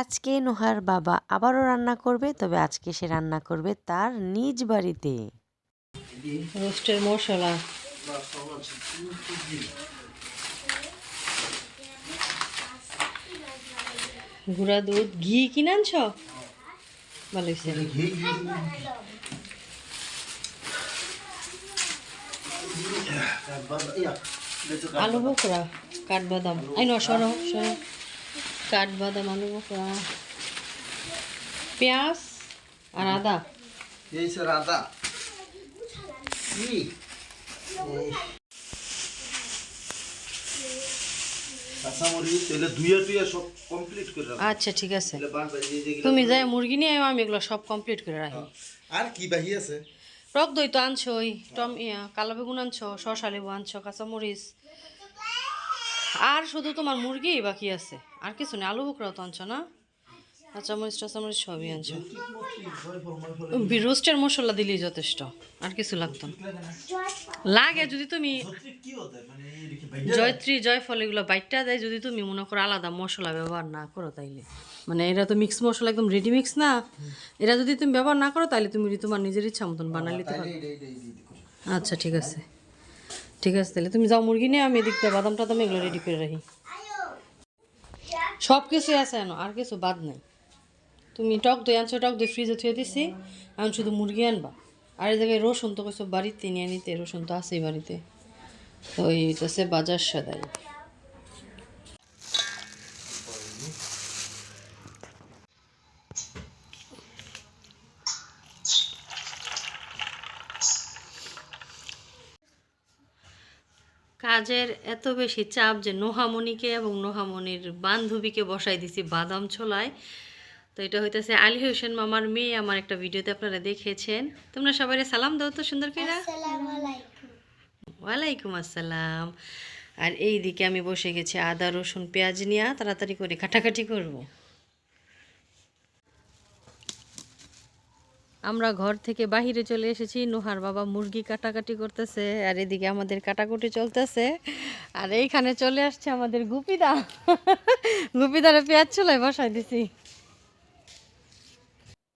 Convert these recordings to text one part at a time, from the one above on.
আজকে নোহার বাবা আবারও রান্না করবে, তবে আজকে সে রান্না করবে তার নিজ বাড়িতে। রোস্টের মশলা। গুঁড়া দুধ, ঘি কিনে ভালো আলু বোকরা কাঠবাদাম। আই ন সরো সরো। কাঠবাদাম আলু পেঁয়াজ আর আদা। এই স্যার আদা আচ্ছা ঠিক আছে। তুমি যাই মুরগি নিয়ে আয়ো, আমি এগুলো সব কমপ্লিট করে রাখি। আর কি বাহি আছে? টক দই তো আনছো ওই টম ইয়া কালো বেগুন আনছো শসা লেবু আনছো কাঁচামরিচ আর শুধু তোমার মুরগি বাকি আছে। আর কিছু নেই, আলু বোকরাও তো আনছো না? কাঁচামরিচ টাচামরিচ সবই আনছো। রোস্টের মশলা দিলেই যথেষ্ট, আর কিছু লাগতো না। লাগে যদি তুমি জয়ত্রী, জয়ফল এগুলো বাইটটা দেয়, যদি তুমি মনে করো আলাদা মশলা ব্যবহার না করো তাইলে। মানে এরা তো মিক্স মশলা, একদম রেডি মিক্স না। এরা যদি তুমি ব্যবহার না করো তাহলে তুমি তোমার নিজের ইচ্ছা মতন বানাই নিতে পারো আচ্ছা ঠিক আছে। ঠিক আছে, তাহলে তুমি যাও মুরগি নিয়ে, আমি এদিক দিয়ে বাদাম টাদাম এগুলো রেডি করে রাখি। সব কিছুই আছে এনো আর কিছু বাদ নাই। তুমি টক দই আনছো, টক দই ফ্রিজে থুয়ে দিছি আমি শুধু মুরগি আনবা। আর এই জায়গায় রসুন তো কিছু বাড়িতে নিয়ে নিতে রসুন তো আছেই বাড়িতে। তো এইটা হচ্ছে বাজার সদাই। কাজের এত বেশি চাপ যে নোহামণিকে এবং নোহামণির বান্ধবীকে বসাই দিছি বাদাম ছোলায়। তো এটা হইতেছে আলী হোসেন মামার মেয়ে আমার একটা ভিডিওতে আপনারা দেখেছেন। তোমরা সবাই সালাম দাও তো সুন্দর করে ওয়ালাইকুম আসসালাম। আর এই দিকে আমি বসে গেছি আদা রসুন পেঁয়াজ নিয়ে। তাড়াতাড়ি করে কাটাকাটি করব। আমরা ঘর থেকে বাহিরে চলে এসেছি। নোহার বাবা মুরগি কাটাকাটি করতেছে আর এদিকে আমাদের কাটাকুটি চলতেছে। আর এইখানে চলে আসছে আমাদের গুপিদা। গুপিদারে পেঁয়াজ চুলায় বসাই দিছি।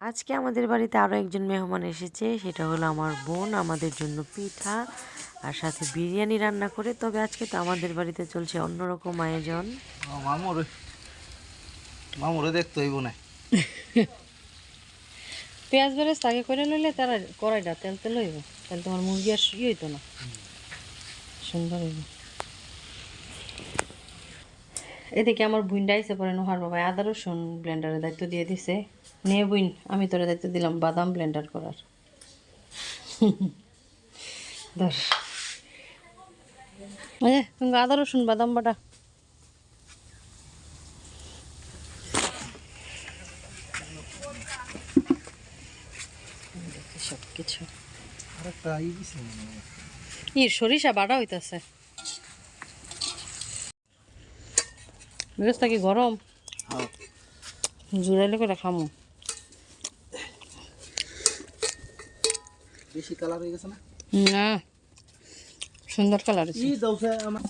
আজকে আমাদের বাড়িতে আরও একজন মেহমান এসেছে সেটা হলো আমার বোন আমাদের জন্য পিঠা আর সাথে বিরিয়ানি রান্না করে। তবে আজকে তো আমাদের বাড়িতে চলছে অন্যরকম আয়োজন। মামুরে মামুরে দেখতে হইব না। পেঁয়াজ বেরেস আগে করে লইলে তারা কড়াইটা তেল তেল হইব। তাহলে তোমার মুরগি আর ইয়ে হইতো না। সুন্দর হইব। এদিকে আমার বুইনটা আইসে পরে নোহার বাবা আদা রসুন ব্লেন্ডারের দায়িত্ব দিয়ে দিছে। নে বুইন, আমি তোর দায়িত্ব দিলাম বাদাম ব্লেন্ডার করার। ধর। আদা রসুন বাদাম বাটা সব কিছু ই সরিষা বাটা হইতাছে। বেরোস্তা কি গরম? জুড়াইলে করে খামু। বেশি কালার হয়ে গেছে না? না। সুন্দর কালার দাও আমার।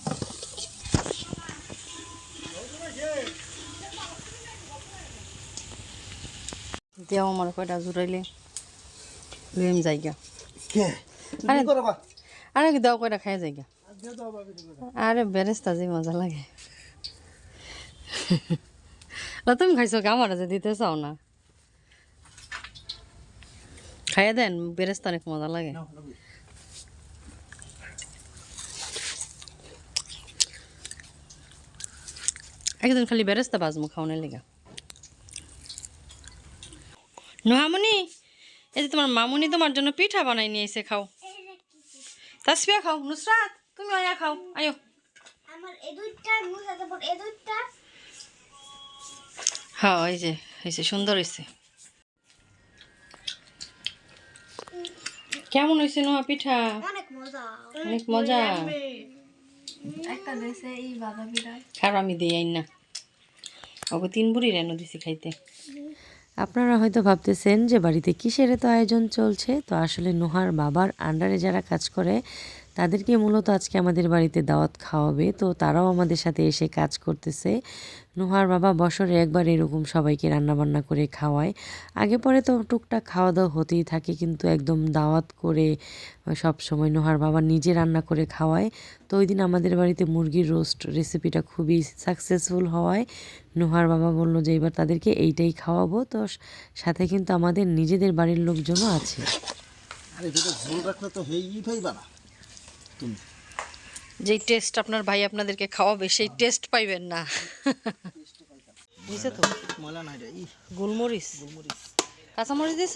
দেও আমার কয়টা জুড়াইলে। লইম যাইগা কে? আরে- আরে কি দাও কয়টা খাই যাইগা আরে বেরেস্তা যে মজা লাগে। তুমি খাইছো কি? আমার যে দিতে চাও না। খাইয়ে দেন বেরেস্তা অনেক মজা লাগে। একদিন খালি বেরেস্তা বাজমু খাওয়ানোর লেগা। নোহামনি? এই যে তোমার মামুনি তোমার জন্য পিঠা বানাই নিয়ে এসে খাও। তাসপিয়া খাও নুসরাত তুমি আয়া খাও আয়ো। আমার এ দুইটা মুছা তারপর এ দুইটা। হ্যাঁ এই যে হয়েছে সুন্দর হয়েছে কেমন হয়েছে নোহা পিঠা? অনেক মজা। অনেক মজা। একটা দেশে এই বিড়াল খারাপ আমি দিই আইন না। ওকে তিন বুড়ি রেনো দিছি খাইতে। আপনারা হয়তো ভাবতেছেন যে বাড়িতে কিসের এত আয়োজন চলছে? তো আসলে নোহার বাবার আন্ডারে যারা কাজ করে তাদেরকে মূলত আজকে আমাদের বাড়িতে দাওয়াত খাওয়াবে। তো তারাও আমাদের সাথে এসে কাজ করতেছে। নুহার বাবা বছরে একবার এরকম সবাইকে রান্নাবান্না করে খাওয়ায়। আগে পরে তো টুকটাক খাওয়া দাওয়া হতেই থাকে, কিন্তু একদম দাওয়াত করে সব সময় নুহার বাবা নিজে রান্না করে খাওয়ায়। তো ওই দিন আমাদের বাড়িতে মুরগির রোস্ট রেসিপিটা খুবই সাকসেসফুল হওয়ায়। নুহার বাবা বলল যে, এবার তাদেরকে এইটাই খাওয়াবো। তো সাথে কিন্তু আমাদের নিজেদের বাড়ির লোকজনও আছে। আরে ঝোল রাখলে তো হেই তুমি যেই টেস্ট আপনার ভাই আপনাদেরকে খাওয়াবে সেই টেস্ট পাইবেন না। বুঝছে তো? ময়লা নাই রে গোলমরিচ। গোলমরিচ। কাঁচামরিচ দিছ?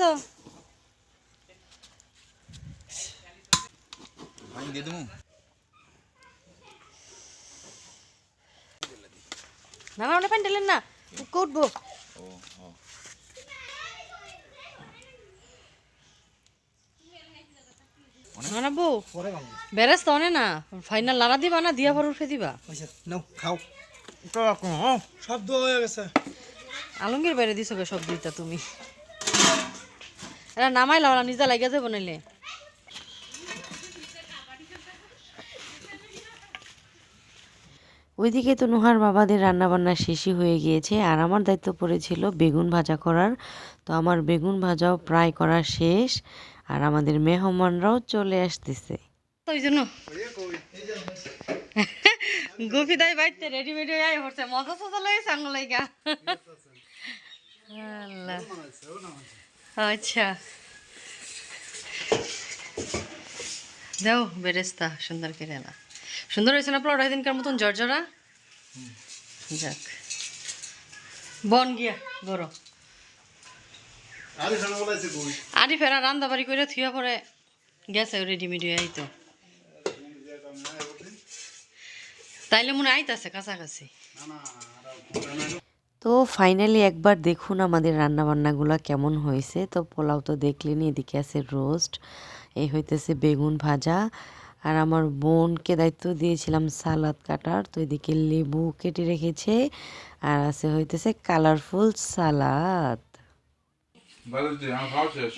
ভাই দিয়ে দেবো। না না ওটা পানি না। উঠবো। বেরেস তো না ফাইনাল লাড়া দিবা না দিয়া পর উঠে দিবা? নাও খাও। সব দোয়া হয়ে গেছে। আলঙ্গের বাইরে দিছো গে সব দিতা তুমি। এরা নামাই লাওলা নিজা লাগিয়া যাব নাইলে। ওইদিকে তো নুহার বাবাদের রান্নাবান্না শেষই হয়ে গিয়েছে আর আমার দায়িত্ব পড়েছিল বেগুন ভাজা করার। তো আমার বেগুন ভাজাও প্রায় করা শেষ। আর আমাদের মেহমানরাও চলে আসতেছে। ওই জন্য। গুফি দাই বাইতে রেডিমেড হয়ে আই হচ্ছে মজা সজা লাগে সাঙ্গ আল্লাহ। আচ্ছা। যাও বেরেস্তা, সুন্দর করে না। সুন্দর হয়েছে না প্লট দিনকার মতন জর্জরা? যাক। বন গিয়া, গরো। আরে আরি ফেরা রান্দা বাড়ি করে থুয়া পরে গেছে রেডিমেড হয়ে আইতো তাইলে মনে আইতাছে কাছাকাছি। তো ফাইনালি একবার দেখুন আমাদের রান্না রান্নাবান্নাগুলো কেমন হয়েছে। তো পোলাও তো দেখলেনি এদিকে আছে রোস্ট এই হইতেছে বেগুন ভাজা আর আমার বোনকে দায়িত্ব দিয়েছিলাম সালাদ কাটার তো এদিকে লেবু কেটে রেখেছে আর আছে হইতেছে কালারফুল সালাদ। বাজারে আমার খাওয়া শেষ।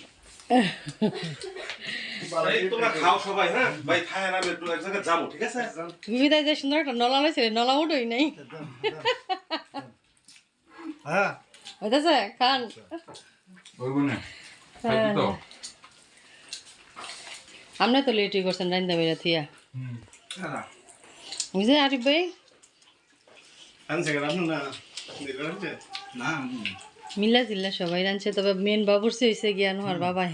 এই তোমরা খাও সবাই হ্যাঁ? সুন্দর একটা নলা লইছে নলা উঠোই নাই। হ্যাঁ। হইতেছে খান। বলব না খাইছি তো। আপনি তো লেটই করছেন রান্দা বেড়া থিয়া। বুঝে আরিফ ভাই? আনছে না না মিল্লা জিল্লা সবাই রাঁধছে তবে মেন বাবুরসি হয়েছে গিয়ানো আর বাবাই।